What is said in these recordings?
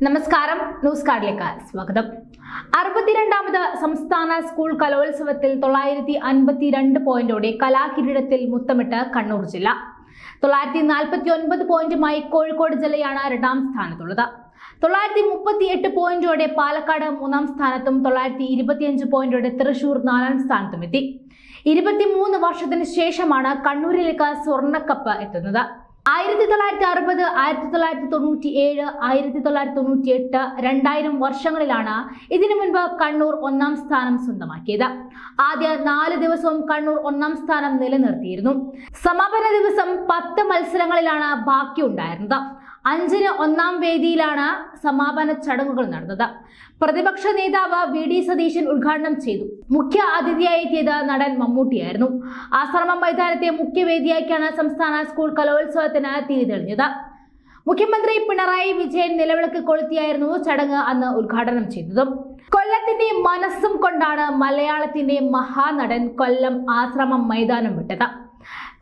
നമസ്കാരം. ന്യൂസ് കാർഡിലേക്ക് സ്വാഗതം. അറുപത്തിരണ്ടാമത് സംസ്ഥാന സ്കൂൾ കലോത്സവത്തിൽ തൊള്ളായിരത്തി അൻപത്തിരണ്ട് പോയിന്റോടെ കലാകിരീടത്തിൽ മുത്തമിട്ട് കണ്ണൂർ ജില്ല. തൊള്ളായിരത്തി നാൽപ്പത്തി ഒൻപത് പോയിന്റുമായി കോഴിക്കോട് ജില്ലയാണ് രണ്ടാം സ്ഥാനത്തുള്ളത്. തൊള്ളായിരത്തി മുപ്പത്തി എട്ട് പോയിന്റോടെ പാലക്കാട് മൂന്നാം സ്ഥാനത്തും തൊള്ളായിരത്തി ഇരുപത്തിയഞ്ച് പോയിന്റോടെ തൃശൂർ നാലാം സ്ഥാനത്തും എത്തി. ഇരുപത്തിമൂന്ന് വർഷത്തിന് ശേഷമാണ് കണ്ണൂരിലേക്ക് സ്വർണക്കപ്പ് എത്തുന്നത്. ആയിരത്തി തൊള്ളായിരത്തി അറുപത് ആയിരത്തി തൊള്ളായിരത്തി തൊണ്ണൂറ്റി ഏഴ് ആയിരത്തി തൊള്ളായിരത്തി തൊണ്ണൂറ്റി എട്ട് രണ്ടായിരം വർഷങ്ങളിലാണ് ഇതിനു മുൻപ് കണ്ണൂർ ഒന്നാം സ്ഥാനം സ്വന്തമാക്കിയത്. ആദ്യ നാല് ദിവസവും കണ്ണൂർ ഒന്നാം സ്ഥാനം നിലനിർത്തിയിരുന്നു. സമാപന ദിവസം പത്ത് മത്സരങ്ങളിലാണ് ബാക്കിയുണ്ടായിരുന്നത്. അഞ്ചിന് ഒന്നാം വേദിയിലാണ് സമാപന ചടങ്ങുകൾ നടന്നത്. പ്രതിപക്ഷ നേതാവ് വി ഡി സതീശൻ ഉദ്ഘാടനം ചെയ്തു. മുഖ്യ അതിഥിയായി എത്തിയത് നടൻ മമ്മൂട്ടിയായിരുന്നു. ആശ്രമം മൈതാനത്തെ മുഖ്യവേദിയാക്കിയാണ് സംസ്ഥാന സ്കൂൾ കലോത്സവത്തിന് തീയതി തെളിഞ്ഞത് മുഖ്യമന്ത്രി പിണറായി വിജയൻ നിലവിളക്ക് കൊളുത്തിയായിരുന്നു ചടങ്ങ് അന്ന് ഉദ്ഘാടനം ചെയ്തതും. കൊല്ലത്തിന്റെ മനസ്സും കൊണ്ടാണ് മലയാളത്തിന്റെ മഹാനടൻ കൊല്ലം ആശ്രമം മൈതാനം വിട്ടത്.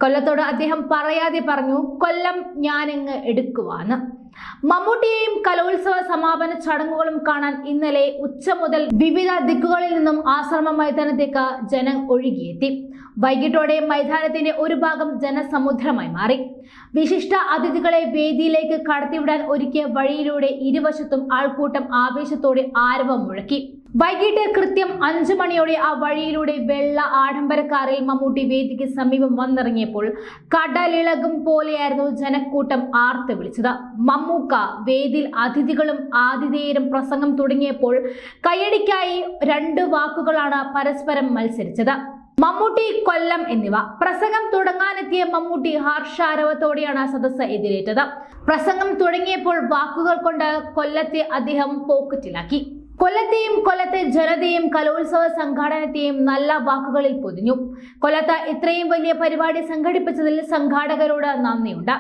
കൊല്ലത്തോട് അദ്ദേഹം പറയാതെ പറഞ്ഞു കൊല്ലം ഞാനിങ്ങ് എടുക്കുവാന്ന്. മമ്മൂട്ടിയെയും കലോത്സവ സമാപന ചടങ്ങുകളും കാണാൻ ഇന്നലെ ഉച്ച മുതൽ വിവിധ ദിക്കുകളിൽ നിന്നും ആശ്രമ മൈതാനത്തേക്ക് ജനം ഒഴുകിയെത്തി. വൈകിട്ടോടെ മൈതാനത്തിന്റെ ഒരു ഭാഗം ജനസമുദ്രമായി മാറി. വിശിഷ്ട അതിഥികളെ വേദിയിലേക്ക് കടത്തിവിടാൻ ഒരുക്കിയ വഴിയിലൂടെ ഇരുവശത്തും ആൾക്കൂട്ടം ആവേശത്തോടെ ആരവം മുഴക്കി. വൈകിട്ട് കൃത്യം അഞ്ചു മണിയോടെ ആ വഴിയിലൂടെ വെള്ള ആഡംബര കാറിൽ മമ്മൂട്ടി വേദിക്ക് സമീപം വന്നിറങ്ങിയപ്പോൾ കടലിളകും പോലെയായിരുന്നു ജനക്കൂട്ടം ആർത്ത് വിളിച്ചത്. മമ്മൂക്ക വേദിയിൽ അതിഥികളും ആതിഥേയരും പ്രസംഗം തുടങ്ങിയപ്പോൾ കയ്യടിക്കായി രണ്ട് വാക്കുകളാണ് പരസ്പരം മത്സരിച്ചത്. മമ്മൂട്ടി കൊല്ലം എന്നിവ. പ്രസംഗം തുടങ്ങാനെത്തിയ മമ്മൂട്ടി ഹർഷാരവത്തോടെയാണ് സദസ്സ് എതിരേറ്റത്. പ്രസംഗം തുടങ്ങിയപ്പോൾ വാക്കുകൾ കൊണ്ട് കൊല്ലത്തെ അദ്ദേഹം പോക്കറ്റിലാക്കി. കൊല്ലത്തെയും കൊല്ലത്തെ ജനതയും കലോത്സവ സംഘാടനത്തെയും നല്ല വാക്കുകളിൽ പൊതിഞ്ഞു. കൊല്ലത്ത് ഇത്രയും വലിയ പരിപാടി സംഘടിപ്പിച്ചതിൽ സംഘാടകരോട് നന്ദിയുണ്ട്.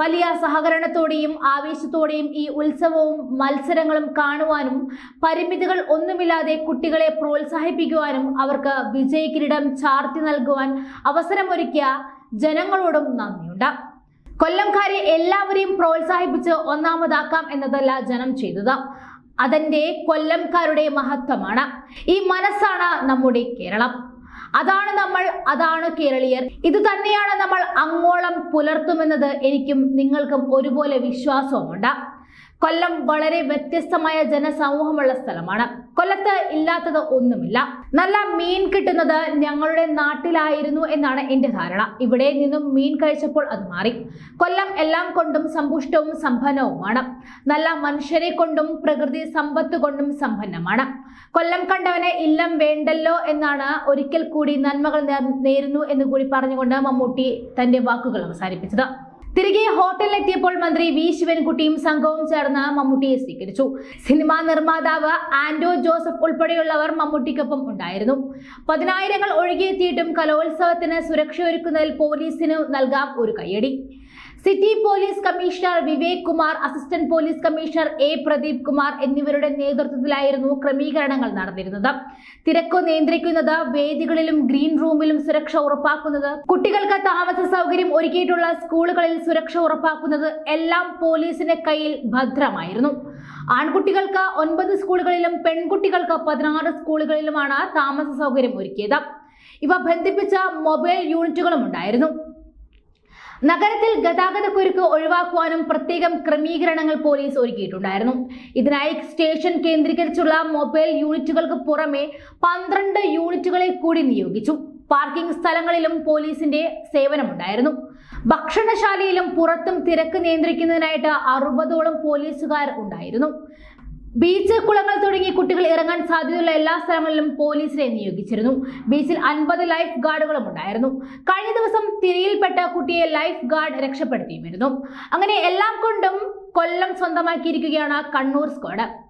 വലിയ സഹകരണത്തോടെയും ആവേശത്തോടെയും ഈ ഉത്സവവും മത്സരങ്ങളും കാണുവാനും പരിമിതികൾ ഒന്നുമില്ലാതെ കുട്ടികളെ പ്രോത്സാഹിപ്പിക്കുവാനും അവർക്ക് വിജയകിരീടം ചാർത്തി നൽകുവാൻ അവസരമൊരുക്കിയ ജനങ്ങളോടും നന്ദിയുണ്ട്. കൊല്ലംകാരെ എല്ലാവരെയും പ്രോത്സാഹിപ്പിച്ച് ഒന്നാമതാക്കാം എന്നതല്ല ജനം ചെയ്തത്. അതിന്റെ കൊല്ലംകാരുടെ മഹത്വമാണ്. ഈ മനസ്സാണ് നമ്മുടെ കേരളം. അതാണ് നമ്മൾ അതാണ് കേരളീയർ. ഇത് തന്നെയാണ് നമ്മൾ അങ്ങോളം പുലർത്തുമെന്നത് എനിക്കും നിങ്ങൾക്കും ഒരുപോലെ വിശ്വാസവുമുണ്ട്. കൊല്ലം വളരെ വ്യത്യസ്തമായ ജനസമൂഹമുള്ള സ്ഥലമാണ്. കൊല്ലത്ത് ഇല്ലാത്തത് ഒന്നുമില്ല. നല്ല മീൻ കിട്ടുന്നത് ഞങ്ങളുടെ നാട്ടിലായിരുന്നു എന്നാണ് എന്റെ ധാരണ. ഇവിടെ നിന്നും മീൻ കഴിച്ചപ്പോൾ അത് മാറി. കൊല്ലം എല്ലാം കൊണ്ടും സമ്പുഷ്ടവും സമ്പന്നവുമാണ്. നല്ല മനുഷ്യരെ കൊണ്ടും പ്രകൃതി സമ്പത്ത് കൊണ്ടും സമ്പന്നമാണ്. കൊല്ലം കണ്ടവനെ ഇല്ലം വേണ്ടല്ലോ എന്നാണ് ഒരിക്കൽ കൂടി നന്മകൾ നേരുന്നു എന്ന് കൂടി പറഞ്ഞുകൊണ്ട് മമ്മൂട്ടി തന്റെ വാക്കുകൾ അവസാനിപ്പിച്ചത്. തിരികെ ഹോട്ടലിലെത്തിയപ്പോൾ മന്ത്രി വി. ശിവൻകുട്ടിയും സംഘവും ചേർന്ന് മമ്മൂട്ടിയെ സ്വീകരിച്ചു. സിനിമാ നിർമ്മാതാവ് ആൻഡോ ജോസഫ് ഉൾപ്പെടെയുള്ളവർ മമ്മൂട്ടിക്കൊപ്പം ഉണ്ടായിരുന്നു. പതിനായിരങ്ങൾ ഒഴുകിയെത്തിയിട്ടും കലോത്സവത്തിന് സുരക്ഷയൊരുക്കുന്നതിൽ പോലീസിന് നൽകാം ഒരു കയ്യടി. City police commissioner Vivek Kumar assistant police commissioner A Pradeep Kumar എന്നിവരുടെ നേതൃത്വത്തിലായിരുന്നു ക്രമീകരണങ്ങൾ നടന്നിരുന്നത്. തിരക്ക് നിയന്ത്രിക്കുന്നത് വേദികളിലും ഗ്രീൻ റൂമിലും സുരക്ഷ ഉറപ്പാക്കുന്നത് കുട്ടികൾക്ക് താമസ സൗകര്യം ഒരുക്കിയിട്ടുള്ള സ്കൂളുകളിൽ സുരക്ഷ ഉറപ്പാക്കുന്നത് എല്ലാം പോലീസിന്റെ കയ്യിൽ ഭദ്രമായിരുന്നു. ആൺകുട്ടികൾക്ക് ഒൻപത് സ്കൂളുകളിലും പെൺകുട്ടികൾക്ക് പതിനാറ് സ്കൂളുകളിലുമാണ് താമസ സൗകര്യം ഒരുക്കിയത്. ഇവ ബന്ധിപ്പിച്ച മൊബൈൽ യൂണിറ്റുകളും ഉണ്ടായിരുന്നു. നഗരത്തിൽ ഗതാഗതക്കുരുക്ക് ഒഴിവാക്കുവാനും പ്രത്യേകം ക്രമീകരണങ്ങൾ പോലീസ് ഒരുക്കിയിട്ടുണ്ടായിരുന്നു. ഇതിനായി സ്റ്റേഷൻ കേന്ദ്രീകരിച്ചുള്ള മൊബൈൽ യൂണിറ്റുകൾക്ക് പുറമെ പന്ത്രണ്ട് യൂണിറ്റുകളെ കൂടി നിയോഗിച്ചു. പാർക്കിംഗ് സ്ഥലങ്ങളിലും പോലീസിന്റെ സേവനമുണ്ടായിരുന്നു. ഭക്ഷണശാലയിലും പുറത്തും തിരക്ക് നിയന്ത്രിക്കുന്നതിനായിട്ട് അറുപതോളം പോലീസുകാർ ഉണ്ടായിരുന്നു. ബീച്ച് കുളങ്ങൾ തുടങ്ങി കുട്ടികൾ സാധ്യതയുള്ള എല്ലാ സ്ഥലങ്ങളിലും പോലീസിനെ നിയോഗിച്ചിരുന്നു. ബീച്ചിൽ അൻപത് ലൈഫ് ഗാർഡുകളും ഉണ്ടായിരുന്നു. കഴിഞ്ഞ ദിവസം തിരയിൽപ്പെട്ട കുട്ടിയെ ലൈഫ് ഗാർഡ് രക്ഷപ്പെടുത്തിയും അങ്ങനെ എല്ലാം കൊണ്ടും കൊല്ലം സ്വന്തമാക്കിയിരിക്കുകയാണ് കണ്ണൂർ സ്ക്വാഡ്.